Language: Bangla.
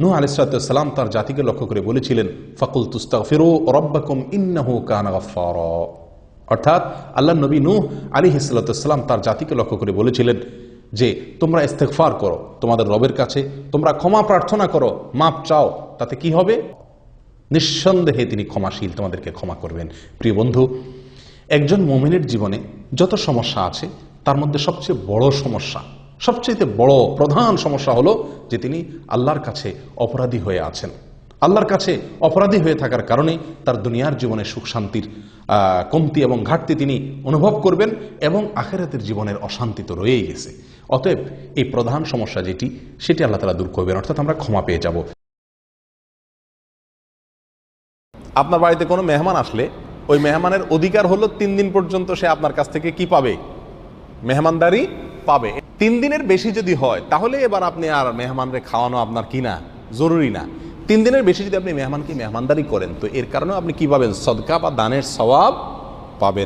নূহ আলিসাল্লাম তার জাতিকে লক্ষ্য করে বলেছিলেন ফাকুল তুস্তাগফিরু রব্বাকুম ইন্নাহু কানা অর্থাৎ আল্লাহ নবী নূহ আলী হিসালাম তার জাতিকে লক্ষ্য করে বলেছিলেন যে, তোমরা ইস্তেগফার করো, তোমাদের রবের কাছে, তোমরা ক্ষমা প্রার্থনা করো মাপ চাও, তাতে কি হবে? নিঃসন্দেহে তিনি ক্ষমাশীল, তোমাদেরকে ক্ষমা করবেন। প্রিয় বন্ধু, একজন মোমিনের জীবনে যত সমস্যা আছে, তার মধ্যে সবচেয়ে বড় সমস্যা সবচেয়ে বড় প্রধান সমস্যা হলো যে তিনি আল্লাহর কাছে অপরাধী হয়ে আছেন। আল্লাহর কাছে অপরাধী হয়ে থাকার কারণে তার দুনিয়ার জীবনে সুখ শান্তির কমতি এবং ঘাটতি তিনি অনুভব করবেন এবং আখেরাতের জীবনের অশান্তি তো রয়েই গেছে। অতএব এই প্রধান সমস্যা যেটি, সেটি আল্লাহ তালা দূর করবেন, অর্থাৎ আমরা ক্ষমা পেয়ে যাব। আপনার বাড়িতে কোনো মেহমান আসলে ওই মেহমানের অধিকার হলো তিন দিন পর্যন্ত সে আপনার কাছ থেকে কি পাবে? মেহমানদারি পাবে। তিন দিনের বেশি যদি হয়, তাহলে এবার আপনি আর মেহমানরে খাওয়ানো আপনার কি না জরুরি না। তিন দিনের বেশি যদি আপনি মেহমানকে মেহমানদারি করেন, তো এর কারণে আপনি কি পাবেন? সদকা বা দানের স্বভাব পাবেন।